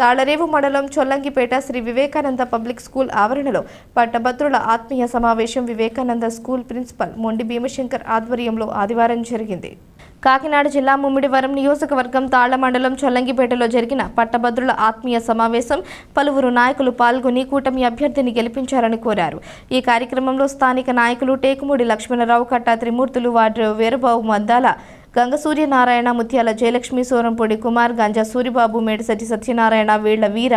తాళరేవు మండలం Chollangipeta Shri Vivekananda public school ఆవరణలో పట్టభద్రుల ఆత్మీయ సమావేశం వివేకానంద స్కూల్ ప్రిన్సిపల్ మొండి భీమశంకర్ ఆధ్వర్యంలో ఆదివారం జరిగింది. కాకినాడ జిల్లా ముమ్మిడివరం నియోజకవర్గం తాళ్ళ మండలం చొల్లంగిపేటలో జరిగిన పట్టభద్రుల ఆత్మీయ సమావేశం పలువురు నాయకులు పాల్గొని కూటమి అభ్యర్థిని గెలిపించాలని కోరారు. ఈ కార్యక్రమంలో స్థానిక నాయకులు టేకుమూడి లక్ష్మణరావు కట్టా త్రిమూర్తులు వార్డు వీరబాబు మద్దాల గంగ సూర్యనారాయణ ముత్యాల జయలక్ష్మి సోరంపొడి కుమార్ గంజా సూరిబాబు మేడిశెట్టి సత్యనారాయణ వీళ్ళ వీర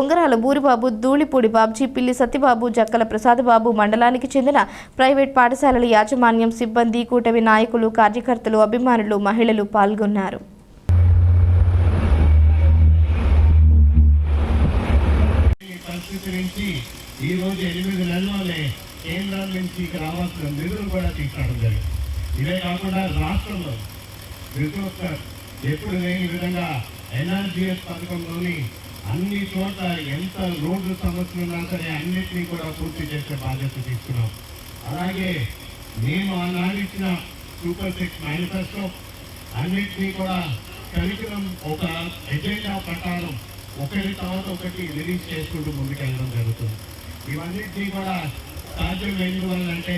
ఉంగరాల బూరిబాబు ధూళిపూడి బాబ్జీ పిల్లి సత్యబాబు జక్కల ప్రసాదబాబు మండలానికి చెందిన ప్రైవేట్ పాఠశాలల యాజమాన్యం సిబ్బంది కూటమి నాయకులు కార్యకర్తలు అభిమానులు మహిళలు పాల్గొన్నారు. ఈ రోజు ఎనిమిది నెలల్లోనే కేంద్రాల నుంచి రావాల్సిన నిధులు కూడా తీసుకోవడం జరిగింది. ఇదే కాకుండా రాష్ట్రంలో ప్రతి ఎప్పుడు లేని విధంగా ఎన్ఆర్జిఎస్ పథకంలోని అన్ని చోట్ల ఎంత రోడ్డు సమస్యలు ఉన్నా సరే అన్నింటినీ కూడా పూర్తి చేసే బాధ్యత తీసుకున్నాం. అలాగే మేము ఆనాడు సూపర్ సిక్స్ మేనిఫెస్టో అన్నింటినీ కూడా కరికులం ఒక ఎజెండా ప్రకారం ఒకటి తర్వాత ఒకటి రిలీజ్ చేసుకుంటూ ముందుకెళ్ళడం జరుగుతుంది. ఇవన్నింటినీ కూడా సాధ్యం ఎందువల్లంటే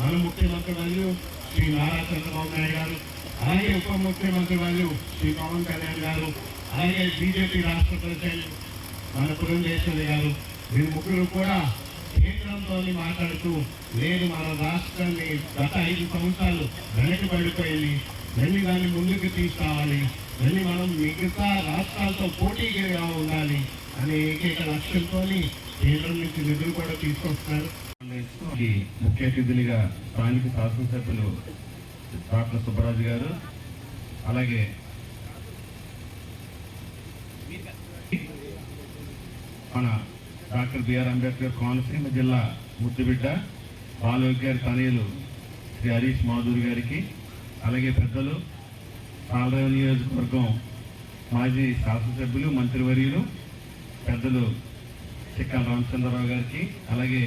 మన ముఖ్యమంత్రి మరియు శ్రీ నారా చంద్రబాబు నాయుడు గారు అలాగే ఉప ముఖ్యమంత్రి వాళ్ళు శ్రీ పవన్ కళ్యాణ్ గారు అలాగే బీజేపీ రాష్ట్ర ప్రెసిడెంట్ మన పురంధేశ్వరి గారు వీరు ముగ్గురు కూడా కేంద్రంతో మాట్లాడుతూ లేదు మన రాష్ట్రాన్ని గత ఐదు సంవత్సరాలు వెనక్కి పడిపోయింది. మళ్ళీ దాన్ని ముందుకు తీసుకురావాలి మళ్ళీ మనం మిగతా రాష్ట్రాలతో పోటీగా ఉండాలి అనే ఏకైక లక్ష్యంతో కేంద్రం నుంచి నిధులు కూడా తీసుకొస్తున్నారు. ముఖ్య అతిథులుగా స్థానిక శాసనసభ్యులు డాక్టర్ సుబ్బరాజు గారు అలాగే మన డాక్టర్ బిఆర్ అంబేద్కర్ కోనసీమ జిల్లా ముద్దుబిడ్డ బాలయోగి గారి తనయులు శ్రీ హరీష్ మాధురి గారికి అలాగే పెద్దలు పాలరావు నియోజకవర్గం మాజీ శాసనసభ్యులు మంత్రివర్యులు పెద్దలు చిక్కల రామచంద్రరావు గారికి అలాగే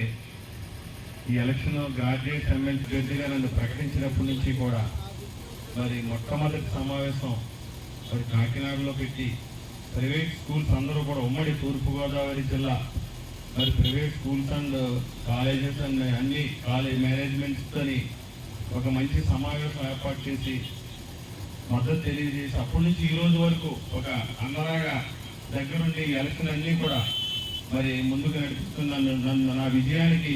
ఈ ఎలక్షన్ గ్రాడ్యుయేట్ ఎమ్మెల్సీ అభ్యర్థిగా నన్ను ప్రకటించినప్పటి నుంచి కూడా మరి మొట్టమొదటి సమావేశం మరి కాకినాడలో పెట్టి ప్రైవేట్ స్కూల్స్ అందరూ కూడా ఉమ్మడి తూర్పుగోదావరి జిల్లా మరి private schools and colleges and అన్ని కాలేజ్ మేనేజ్మెంట్స్తోని ఒక మంచి సమావేశం ఏర్పాటు చేసి మద్దతు తెలియజేసి అప్పటి నుంచి ఈ రోజు వరకు ఒక అందరాగా దగ్గరుండి ఈ ఎలక్షన్ అన్నీ కూడా మరి ముందుకు నడిపిస్తున్న నన్ను నా విజయానికి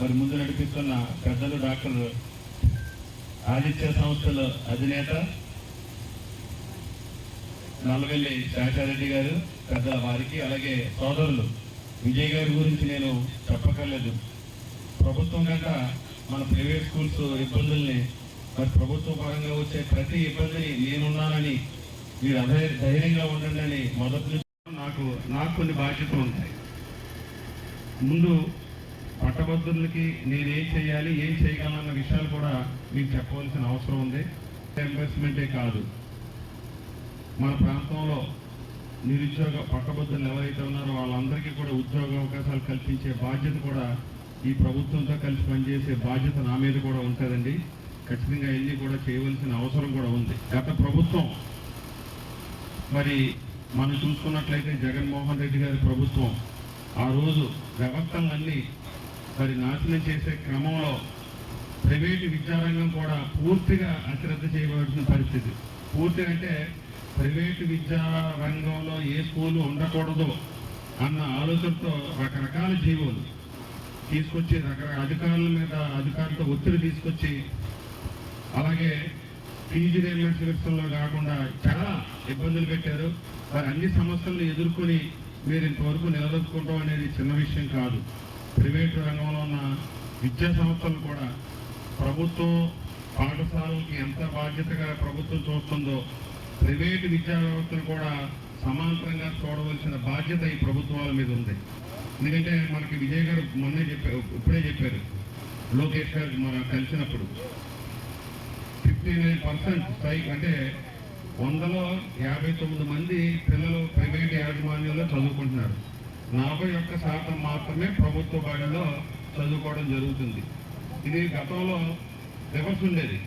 మరి ముందు నడిపిస్తున్న పెద్దలు డాక్టర్ ఆదిత్య సంస్థల అధినేత నల్లవెల్లి శాఖారెడ్డి గారు పెద్దల వారికి అలాగే సోదరులు. విజయ్ గారి గురించి నేను చెప్పక్కర్లేదు. ప్రభుత్వం కనుక మన ప్రైవేట్ స్కూల్స్ ఇబ్బందుల్ని మరి ప్రభుత్వ పరంగా వచ్చే ప్రతి ఇబ్బందిని నేనున్నానని మీరు అధై ధైర్యంగా ఉండండి అని మొదటి నుంచి నాకు నాకు కొన్ని బాధ్యతలు ఉంటాయి. ముందు పట్టభద్రులకి నేనేం చేయాలి ఏం చేయగలన్న విషయాలు కూడా మీకు చెప్పవలసిన అవసరం ఉంది. ఇన్వెస్ట్మెంటే కాదు. మన ప్రాంతంలో నిరుద్యోగ పట్టభద్రులు ఎవరైతే ఉన్నారో వాళ్ళందరికీ కూడా ఉద్యోగ అవకాశాలు కల్పించే బాధ్యత కూడా ఈ ప్రభుత్వంతో కలిసి పనిచేసే బాధ్యత నా మీద కూడా ఉంటుందండి. ఖచ్చితంగా ఇన్ని కూడా చేయవలసిన అవసరం కూడా ఉంది. గత ప్రభుత్వం మరి మనం చూసుకున్నట్లయితే జగన్మోహన్ రెడ్డి గారి ప్రభుత్వం ఆ రోజు వ్యవస్థలన్నీ మరి నాశనం చేసే క్రమంలో ప్రైవేటు విద్యారంగం కూడా పూర్తిగా అశ్రద్ధ చేయవలసిన పరిస్థితి. పూర్తిగా అంటే ప్రైవేటు విద్యా రంగంలో ఏ స్కూలు ఉండకూడదు అన్న ఆలోచనతో రకరకాల జీవోలు తీసుకొచ్చి రకరకాల అధికారుల మీద అధికారులతో ఒత్తిడి తీసుకొచ్చి అలాగే ఫీజు రియంబర్స్ విషయంలో కాకుండా చాలా ఇబ్బందులు పెట్టారు. మరి అన్ని సమస్యలను ఎదుర్కొని మీరు ఇంతవరకు నిలదొక్కుంటాం అనేది చిన్న విషయం కాదు. ప్రైవేటు రంగంలో ఉన్న విద్యా సంస్థలు కూడా ప్రభుత్వం పాఠశాలకి ఎంత బాధ్యతగా ప్రభుత్వం చూస్తుందో ప్రైవేట్ విద్యా వ్యవస్థను కూడా సమాంతరంగా చూడవలసిన బాధ్యత ఈ ప్రభుత్వాల మీద ఉంది. ఎందుకంటే మనకి విజయ్ గారు మొన్నే చెప్పారు ఇప్పుడే చెప్పారు లోకేష్ గారు మనం కలిసినప్పుడు ఫిఫ్టీ నైన్ పర్సెంట్ స్ట్రైక్ అంటే వందలో యాభై తొమ్మిది మంది పిల్లలు ప్రైవేట్ యాజమాన్యంలో చదువుకుంటున్నారు. నలభై ఒక్క శాతం మాత్రమే ప్రభుత్వ బడిలో చదువుకోవడం జరుగుతుంది. ఇది గతంలో రివర్స్ ఉండేది.